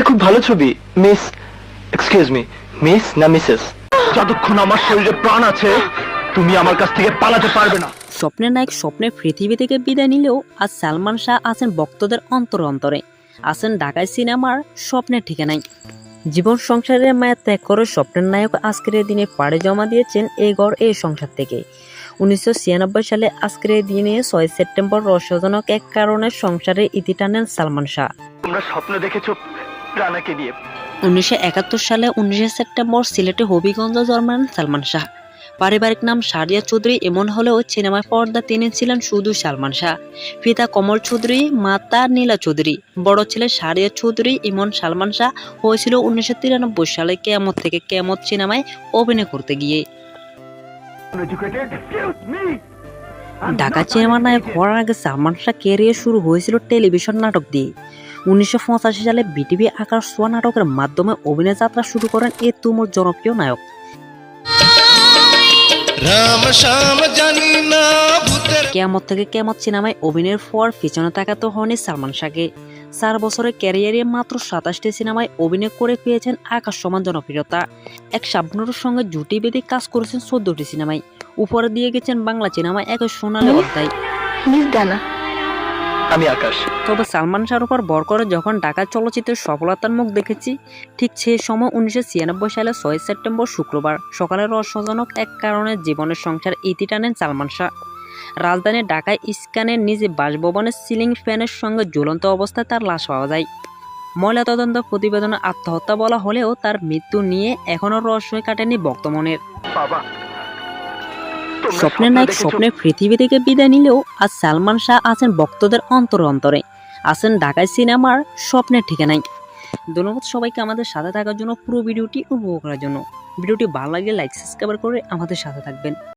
এটা খুব ভালো ছবি। মিস এক্সকিউজ মি মিস না মিসেস? যতক্ষণ আমার শরীরে প্রাণ আছে তুমি আমার কাছ থেকে পালাতে পারবে না। স্বপ্নের নায়ক স্বপ্নের পৃথিবী থেকে বিদায় নিলেও আজ সালমান শাহ আছেন ভক্তদের অন্তর অন্তরে। আছেন ঢাকায় সিনেমার স্বপ্নের ঠিকানায়। জীবন সংসারের মায়া ত্যাগ করে স্বপ্নের নায়ক আজকের দিনে পাড়ে জমা দিয়েছেন এই ঘর এই সংসার থেকে। উনিশশো ছিয়ানব্বই সালে আজকের দিনে ছয় সেপ্টেম্বর রহস্যজনক এক কারণে সংসারে ইতি টানেন সালমান শাহ। তোমরা স্বপ্ন দেখেছ রানাকে নিয়ে। উনিশশো একাত্তর সালে উনিশে সেপ্টেম্বর সিলেটে হবিগঞ্জে জন্মান সালমান শাহ। পারিবারিক নাম সারিয়া চৌধুরী এমন হলেও সিনেমায় পর্দা তিনি ছিলেন শুধু সালমান শাহ। পিতা কমল চৌধুরী মাতা নীলা চৌধুরী। বড় ছেলে সারিয়া চৌধুরী ইমন সালমান শাহ হয়েছিল উনিশশো তিরানব্বই সালে কেয়ামত থেকে কেয়ামত সিনেমায় অভিনয় করতে গিয়ে। ঢাকা সিনেমার নায়ক হওয়ার আগে সালমান শাহ ক্যারিয়ার শুরু হয়েছিল টেলিভিশন নাটক দিয়ে। উনিশশো পঁচাশি সালে বিটিভি আকার সোয়া নাটকের মাধ্যমে অভিনয় যাত্রা শুরু করেন এই তুমুর জনপ্রিয় নায়ক। কেয়ামত থেকে কেয়ামত সিনেমায় অভিনয়ের পর পিছনে তাকাতে হয়নি সালমান শাহকে। চার বছরের ক্যারিয়ারে মাত্র সাতাশটি সিনেমায় অভিনয় করে পেয়েছেন আকাশ সমান জনপ্রিয়তা। এক শাবনুরের সঙ্গে জুটি বেঁধে কাজ করেছেন চোদ্দটি সিনেমায়। উপরে দিয়ে গেছেন বাংলা সিনেমায় এক সোনালী অধ্যায়। মিস ডানা আমি আকাশ। তবে সালমান শাহর উপর বর করে যখন ঢাকা চলচ্চিত্রের সফলতার মুখ দেখেছি ঠিক সেই সময় উনিশশো ছিয়ানব্বই সালে ছয় সেপ্টেম্বর শুক্রবার সকালে রহস্যজনক এক কারণে জীবনের সংসার ইতি টানেন সালমান শাহ। রাজধানী ঢাকায় ইস্কানের নিজে বাসভবনের সিলিং ফ্যানের সঙ্গে ঝুলন্ত অবস্থায় তার লাশ পাওয়া যায়। ময়লা তদন্ত প্রতিবেদনে আত্মহত্যা বলা হলেও তার মৃত্যু নিয়ে এখনও রহস্য কাটেনি বর্তমানের বাবা স্বপ্নের নায়ক? স্বপ্নের পৃথিবী থেকে বিদায় নিলেও আজ সালমান শাহ আছেন ভক্তদের অন্তর অন্তরে। আছেন ঢাকায় সিনেমার স্বপ্নের ঠিকানায়। ধন্যবাদ সবাইকে আমাদের সাথে থাকার জন্য পুরো ভিডিওটি উপভোগ করার জন্য। ভিডিওটি ভালো লাগলে লাইক, সাবস্ক্রাইব করে আমাদের সাথে থাকবেন।